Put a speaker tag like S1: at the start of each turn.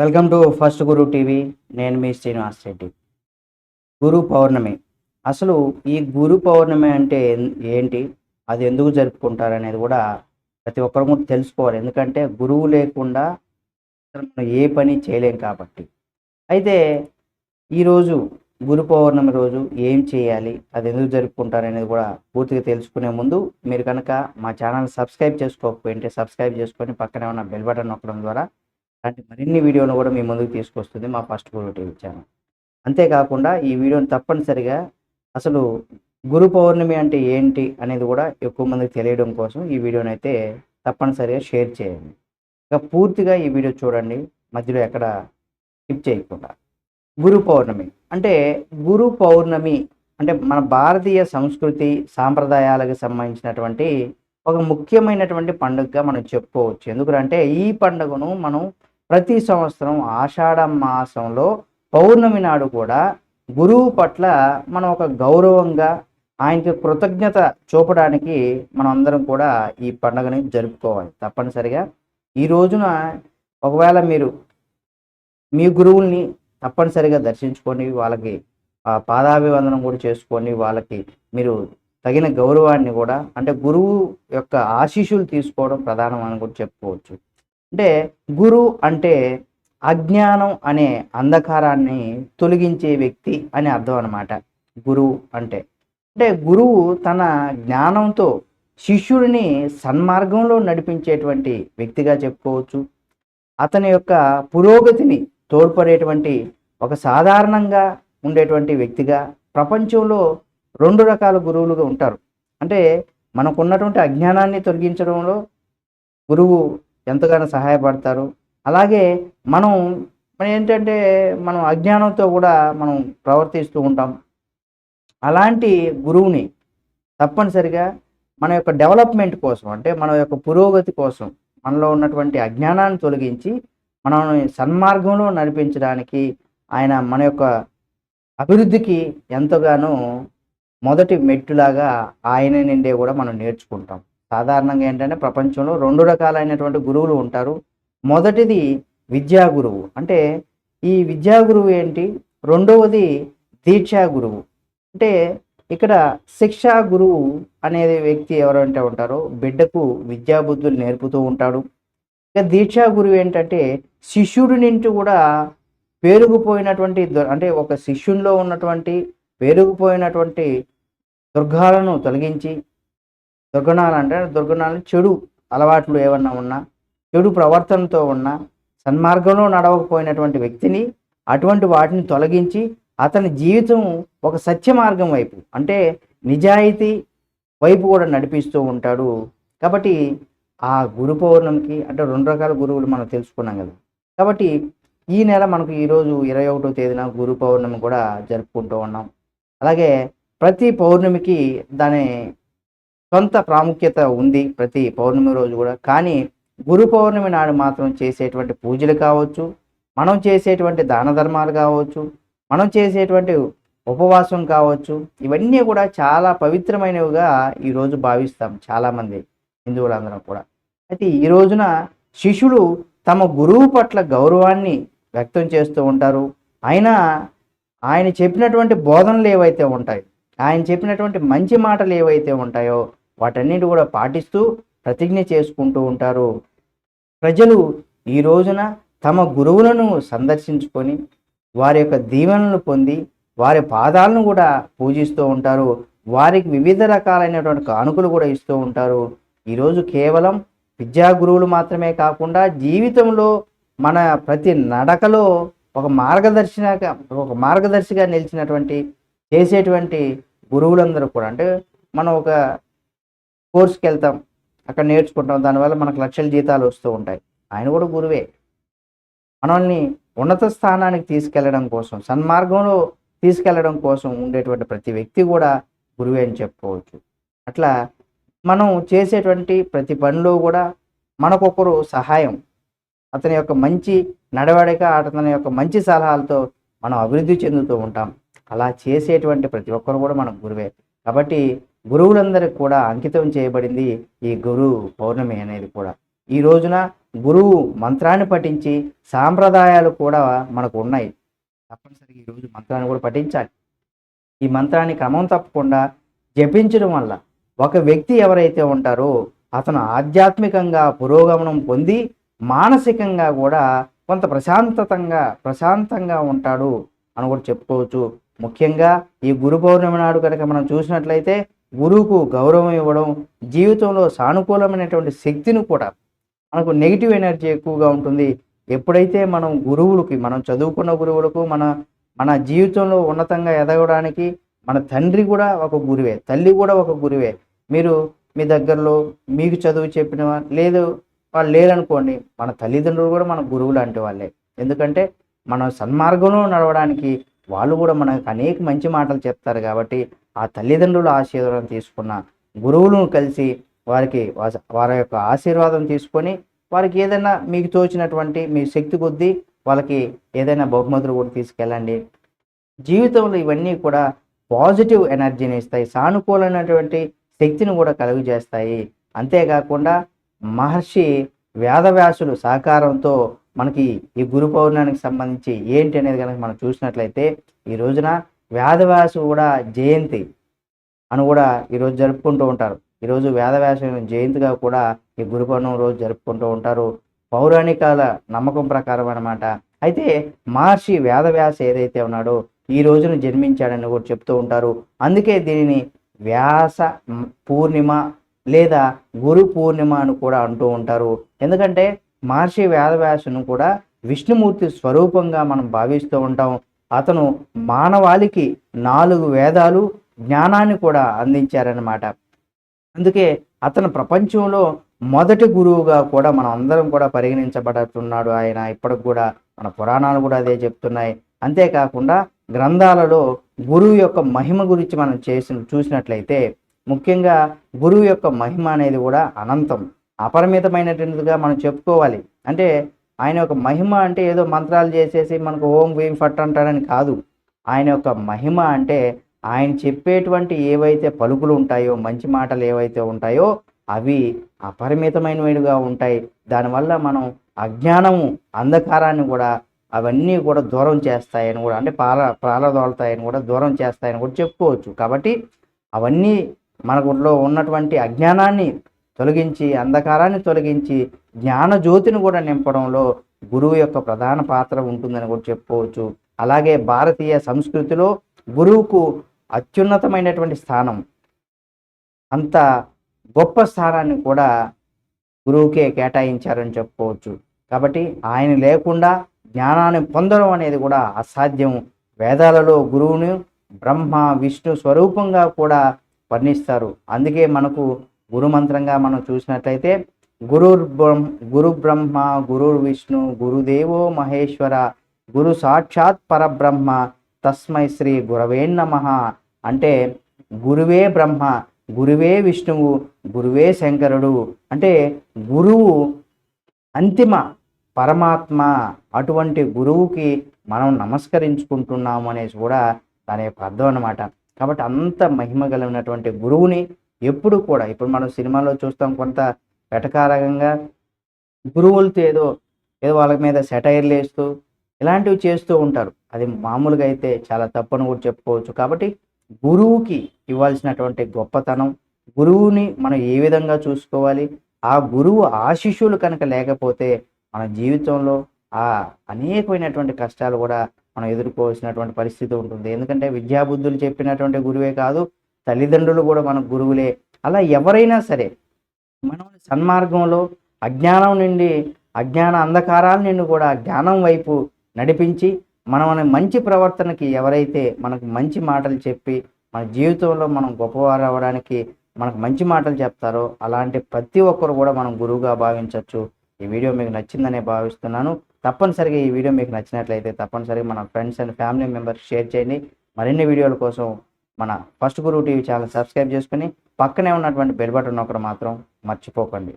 S1: welcome to first Guru TV నేను మీ శ్రీనివాస్ రెడ్డి గురు పౌర్ణమి అసలు ఈ గురు పౌర్ణమి అంటే ఏంటి అది ఎందుకు జరుపుకుంటారు అనేది కూడా ప్రతి ఒక్కరు కూడా తెలుసుకోవాలి ఎందుకంటే గురువు లేకుండా ఏ పని చేయలేం కాబట్టి అయితే ఈరోజు గురు పౌర్ణమి రోజు ఏం చేయాలి అది ఎందుకు జరుపుకుంటారు అనేది కూడా పూర్తిగా తెలుసుకునే ముందు మీరు కనుక మా ఛానల్ సబ్స్క్రైబ్ చేసుకోకపోయింటే సబ్స్క్రైబ్ చేసుకొని పక్కనే ఉన్న బెల్ బటన్ నొక్కడం ద్వారా అలాంటి మరిన్ని వీడియోను కూడా మీ ముందుకు తీసుకొస్తుంది మా ఫస్ట్ గురు టీవీ ఛానల్ అంతేకాకుండా ఈ వీడియోని తప్పనిసరిగా అసలు గురు పౌర్ణమి అంటే ఏంటి అనేది కూడా ఎక్కువ మందికి తెలియడం కోసం ఈ వీడియోని అయితే తప్పనిసరిగా షేర్ చేయండి ఇక పూర్తిగా ఈ వీడియో చూడండి మధ్యలో ఎక్కడ స్కిప్ చేయకుండా గురు పౌర్ణమి అంటే గురు పౌర్ణమి అంటే మన భారతీయ సంస్కృతి సాంప్రదాయాలకు సంబంధించినటువంటి ఒక ముఖ్యమైనటువంటి పండుగగా మనం చెప్పుకోవచ్చు ఎందుకంటే ఈ పండుగను మనం ప్రతి సంవత్సరం ఆషాఢ మాసంలో పౌర్ణమి నాడు కూడా గురువు పట్ల మనం ఒక గౌరవంగా ఆయనకి కృతజ్ఞత చూపడానికి మనం అందరం కూడా ఈ పండుగని జరుపుకోవాలి తప్పనిసరిగా ఈ రోజున ఒకవేళ మీరు మీ గురువుల్ని తప్పనిసరిగా దర్శించుకొని వాళ్ళకి పాదాభివందనం కూడా చేసుకొని వాళ్ళకి మీరు తగిన గౌరవాన్ని కూడా అంటే గురువు యొక్క ఆశీషులు తీసుకోవడం ప్రధానం అని కూడా చెప్పుకోవచ్చు అంటే గురు అంటే అజ్ఞానం అనే అంధకారాన్ని తొలగించే వ్యక్తి అని అర్థం అనమాట గురువు అంటే అంటే గురువు తన జ్ఞానంతో శిష్యుడిని సన్మార్గంలో నడిపించేటువంటి వ్యక్తిగా చెప్పుకోవచ్చు అతని యొక్క పురోగతిని తోడ్పడేటువంటి ఒక సాధారణంగా ఉండేటువంటి వ్యక్తిగా ప్రపంచంలో రెండు రకాల గురువులుగా ఉంటారు అంటే మనకున్నటువంటి అజ్ఞానాన్ని తొలగించడంలో గురువు ఎంతగానో సహాయపడతారు అలాగే మనం మనం ఏంటంటే మనం అజ్ఞానంతో కూడా మనం ప్రవర్తిస్తూ ఉంటాం అలాంటి గురువుని తప్పనిసరిగా మన యొక్క డెవలప్మెంట్ కోసం అంటే మన యొక్క పురోగతి కోసం మనలో ఉన్నటువంటి అజ్ఞానాన్ని తొలగించి మనల్ని సన్మార్గంలో నడిపించడానికి ఆయన మన యొక్క అభివృద్ధికి ఎంతగానో మొదటి మెట్టులాగా ఆయన నుండే కూడా మనం నేర్చుకుంటాం సాధారణంగా ఏంటంటే ప్రపంచంలో రెండు రకాలైనటువంటి గురువులు ఉంటారు మొదటిది విద్యా గురువు అంటే ఈ విద్యా గురువు ఏంటి రెండవది దీక్షా గురువు అంటే ఇక్కడ శిక్షా గురువు అనే వ్యక్తి ఎవరంటే ఉంటారో బిడ్డకు విద్యాబుద్ధులు నేర్పుతూ ఉంటాడు ఇక దీక్షా గురువు ఏంటంటే శిష్యుడి నుంచి కూడా పేరుకుపోయినటువంటి అంటే ఒక శిష్యునిలో ఉన్నటువంటి పేరుకుపోయినటువంటి దుర్గాలను తొలగించి దుర్గుణాలు అంటే దుర్గుణాలు చెడు అలవాట్లు ఏమన్నా ఉన్నా చెడు ప్రవర్తనతో ఉన్న సన్మార్గంలో నడవకపోయినటువంటి వ్యక్తిని అటువంటి వాటిని తొలగించి అతని జీవితం ఒక సత్య మార్గం వైపు అంటే నిజాయితీ వైపు కూడా నడిపిస్తూ ఉంటాడు కాబట్టి ఆ గురు పౌర్ణమికి అంటే రెండు రకాల గురువులు మనం తెలుసుకున్నాం కదా కాబట్టి ఈ నెల మనకు ఈరోజు ఇరవై ఒకటో తేదీన గురు పౌర్ణమి కూడా జరుపుకుంటూ ఉన్నాం అలాగే ప్రతి పౌర్ణమికి దాని సొంత ప్రాముఖ్యత ఉంది ప్రతి పౌర్ణమి రోజు కూడా కానీ గురు పౌర్ణమి నాడు మాత్రం చేసేటువంటి పూజలు కావచ్చు మనం చేసేటువంటి దాన ధర్మాలు కావచ్చు మనం చేసేటువంటి ఉపవాసం కావచ్చు ఇవన్నీ కూడా చాలా పవిత్రమైనవిగా ఈరోజు భావిస్తాం చాలామంది హిందువులందరం కూడా అయితే ఈ రోజున శిష్యులు తమ గురువు పట్ల గౌరవాన్ని వ్యక్తం చేస్తూ ఉంటారు ఆయన ఆయన చెప్పినటువంటి బోధనలు ఏవైతే ఉంటాయి ఆయన చెప్పినటువంటి మంచి మాటలు ఏవైతే ఉంటాయో వాటన్నిటి కూడా పాటిస్తూ ప్రతిజ్ఞ చేసుకుంటూ ఉంటారు ప్రజలు ఈ రోజున తమ గురువులను సందర్శించుకొని వారి యొక్క దీవెనలు పొంది వారి పాదాలను కూడా పూజిస్తూ ఉంటారు వారికి వివిధ రకాలైనటువంటి కానుకలు కూడా ఇస్తూ ఉంటారు ఈరోజు కేవలం విద్యా గురువులు మాత్రమే కాకుండా జీవితంలో మన ప్రతి నడకలో ఒక మార్గదర్శనగా ఒక మార్గదర్శిగా నిలిచినటువంటి చేసేటువంటి గురువులందరూ కూడా అంటే మనం ఒక కోర్స్కి వెళ్తాం అక్కడ నేర్చుకుంటాం దానివల్ల మనకు లక్షల జీతాలు వస్తూ ఉంటాయి ఆయన కూడా గురువే మనల్ని ఉన్నత స్థానానికి తీసుకెళ్లడం కోసం సన్మార్గంలో తీసుకెళ్లడం కోసం ఉండేటువంటి ప్రతి వ్యక్తి కూడా గురువే అని చెప్పుకోవచ్చు అట్లా మనం చేసేటువంటి ప్రతి పనిలో కూడా మనకొకరు సహాయం అతని యొక్క మంచి నడవడిక అతని యొక్క మంచి సలహాలతో మనం అభివృద్ధి చెందుతూ ఉంటాం అలా చేసేటువంటి ప్రతి ఒక్కరు కూడా మనకు గురువే కాబట్టి గురువులందరికి కూడా అంకితం చేయబడింది ఈ గురువు పౌర్ణమి అనేది కూడా ఈ రోజున గురువు మంత్రాన్ని పఠించి సాంప్రదాయాలు కూడా మనకు ఉన్నాయి తప్పనిసరిగా ఈరోజు మంత్రాన్ని కూడా పఠించాలి ఈ మంత్రాన్ని క్రమం తప్పకుండా జపించడం వల్ల ఒక వ్యక్తి ఎవరైతే ఉంటారో అతను ఆధ్యాత్మికంగా పురోగమనం పొంది మానసికంగా కూడా కొంత ప్రశాంతతంగా ప్రశాంతంగా ఉంటాడు అని కూడా చెప్పుకోవచ్చు ముఖ్యంగా ఈ గురు పౌర్ణమి నాడు కనుక మనం చూసినట్లయితే గురువుకు గౌరవం ఇవ్వడం జీవితంలో సానుకూలమైనటువంటి శక్తిని కూడా మనకు నెగిటివ్ ఎనర్జీ ఎక్కువగా ఉంటుంది ఎప్పుడైతే మనం గురువులకి మనం చదువుకున్న గురువులకు మన మన జీవితంలో ఉన్నతంగా ఎదగడానికి మన తండ్రి కూడా ఒక గురువే తల్లి కూడా ఒక గురువే మీరు మీ దగ్గరలో మీకు చదువు చెప్పిన లేదు వాళ్ళు లేరనుకోండి మన తల్లిదండ్రులు కూడా మన గురువు లాంటి వాళ్ళే ఎందుకంటే మనం సన్మార్గంలో నడవడానికి వాళ్ళు కూడా మనకు అనేక మంచి మాటలు చెప్తారు కాబట్టి ఆ తల్లిదండ్రుల ఆశీర్వాదం తీసుకున్న గురువులను కలిసి వారికి వారి యొక్క ఆశీర్వాదం తీసుకొని వారికి ఏదైనా మీకు తోచినటువంటి మీ శక్తి కొద్దీ వాళ్ళకి ఏదైనా బహుమతులు కూడా తీసుకెళ్ళండి జీవితంలో ఇవన్నీ కూడా పాజిటివ్ ఎనర్జీని ఇస్తాయి సానుకూలమైనటువంటి శక్తిని కూడా కలుగజేస్తాయి అంతేకాకుండా మహర్షి వేదవ్యాసులు సహకారంతో మనకి ఈ గురు పౌర్ణానికి సంబంధించి ఏంటి అనేది కనుక మనం చూసినట్లయితే ఈ రోజున వేదవ్యాసు కూడా జయంతి అని కూడా ఈరోజు జరుపుకుంటూ ఉంటారు ఈరోజు వేదవ్యాస జయంతిగా కూడా ఈ గురు పౌర్ణమి రోజు జరుపుకుంటూ ఉంటారు పౌరాణికాల నమ్మకం ప్రకారం అనమాట అయితే మహర్షి వేదవ్యాస ఏదైతే ఉన్నాడో ఈ రోజున జన్మించాడని కూడా చెప్తూ ఉంటారు అందుకే దీనిని వ్యాస పూర్ణిమ లేదా గురు పూర్ణిమ అని కూడా అంటూ ఉంటారు ఎందుకంటే మహర్షి వేదవ్యాసును కూడా విష్ణుమూర్తి స్వరూపంగా మనం భావిస్తూ ఉంటాం అతను మానవాళికి నాలుగు వేదాలు జ్ఞానాన్ని కూడా అందించారనమాట అందుకే అతను ప్రపంచంలో మొదటి గురువుగా కూడా మనం అందరం కూడా పరిగణించబడుతున్నాడు ఆయన ఇప్పటికి కూడా మన పురాణాలు కూడా అదే చెప్తున్నాయి అంతేకాకుండా గ్రంథాలలో గురువు యొక్క మహిమ గురించి మనం చేసిన చూసినట్లయితే ముఖ్యంగా గురువు యొక్క మహిమ అనేది కూడా అనంతం అపరిమితమైనటువంటిదిగా మనం చెప్పుకోవాలి అంటే ఆయన యొక్క మహిమ అంటే ఏదో మంత్రాలు చేసేసి మనకు ఓం వీం ఫట్ అంటాడని కాదు ఆయన యొక్క మహిమ అంటే ఆయన చెప్పేటువంటి ఏవైతే పలుకులు ఉంటాయో మంచి మాటలు ఏవైతే ఉంటాయో అవి అపరిమితమైనవిగా ఉంటాయి దానివల్ల మనం అజ్ఞానము అంధకారాన్ని కూడా అవన్నీ కూడా దూరం చేస్తాయని కూడా అంటే పాల ప్రాలదోలుతాయని కూడా దూరం చేస్తాయని కూడా చెప్పుకోవచ్చు కాబట్టి అవన్నీ మనకులో ఉన్నటువంటి అజ్ఞానాన్ని తొలగించి అంధకారాన్ని తొలగించి జ్ఞాన జ్యోతిని కూడా నింపడంలో గురువు యొక్క ప్రధాన పాత్ర ఉంటుందని కూడా చెప్పుకోవచ్చు అలాగే భారతీయ సంస్కృతిలో గురువుకు అత్యున్నతమైనటువంటి స్థానం అంత గొప్ప స్థానాన్ని కూడా గురువుకే కేటాయించారని చెప్పుకోవచ్చు కాబట్టి ఆయన లేకుండా జ్ఞానాన్ని పొందడం అనేది కూడా అసాధ్యం వేదాలలో గురువును బ్రహ్మ విష్ణు స్వరూపంగా కూడా వర్ణిస్తారు అందుకే మనకు గురు మంత్రంగా మనం చూసినట్లయితే గురుర్ బ్రహ్మ గురు బ్రహ్మ గురుర్ విష్ణు గురుదేవో మహేశ్వర గురు సాక్షాత్ పరబ్రహ్మ తస్మై శ్రీ గురవే నమ అంటే గురువే బ్రహ్మ గురువే విష్ణువు గురువే శంకరుడు అంటే గురువు అంతిమ పరమాత్మ అటువంటి గురువుకి మనం నమస్కరించుకుంటున్నాము అనేసి కూడా దాని యొక్క అర్థం అనమాట కాబట్టి అంత మహిమ కలిగినటువంటి గురువుని ఎప్పుడు కూడా ఇప్పుడు మనం సినిమాలో చూస్తాం కొంత వెటకారకంగా గురువులతో ఏదో ఏదో వాళ్ళ మీద సెటైర్లు వేస్తూ ఇలాంటివి చేస్తూ ఉంటారు అది మామూలుగా అయితే చాలా తప్పని కూడా చెప్పుకోవచ్చు కాబట్టి గురువుకి ఇవ్వాల్సినటువంటి గొప్పతనం గురువుని మనం ఏ విధంగా చూసుకోవాలి ఆ గురువు ఆశిష్యులు కనుక లేకపోతే మన జీవితంలో ఆ అనేకమైనటువంటి కష్టాలు కూడా మనం ఎదుర్కోవాల్సినటువంటి పరిస్థితి ఉంటుంది ఎందుకంటే విద్యాబుద్ధులు చెప్పినటువంటి గురువే కాదు తల్లిదండ్రులు కూడా మనకు గురువులే అలా ఎవరైనా సరే మనం సన్మార్గంలో అజ్ఞానం నుండి అజ్ఞాన అంధకారాల నుండి కూడా జ్ఞానం వైపు నడిపించి మన మంచి ప్రవర్తనకి ఎవరైతే మనకు మంచి మాటలు చెప్పి మన జీవితంలో మనం గొప్పవారు అవ్వడానికి మనకు మంచి మాటలు చెప్తారో అలాంటి ప్రతి ఒక్కరు కూడా మనం గురువుగా భావించవచ్చు ఈ వీడియో మీకు నచ్చిందనే భావిస్తున్నాను తప్పనిసరిగా ఈ వీడియో మీకు నచ్చినట్లయితే తప్పనిసరిగా మన friends and family members share చేయండి మరిన్ని వీడియోల కోసం మన ఫస్ట్ గురువు టీవీ ఛానల్ సబ్స్క్రైబ్ చేసుకుని పక్కనే ఉన్నటువంటి బెల్ బటన్ ఒకరు మాత్రం మర్చిపోకండి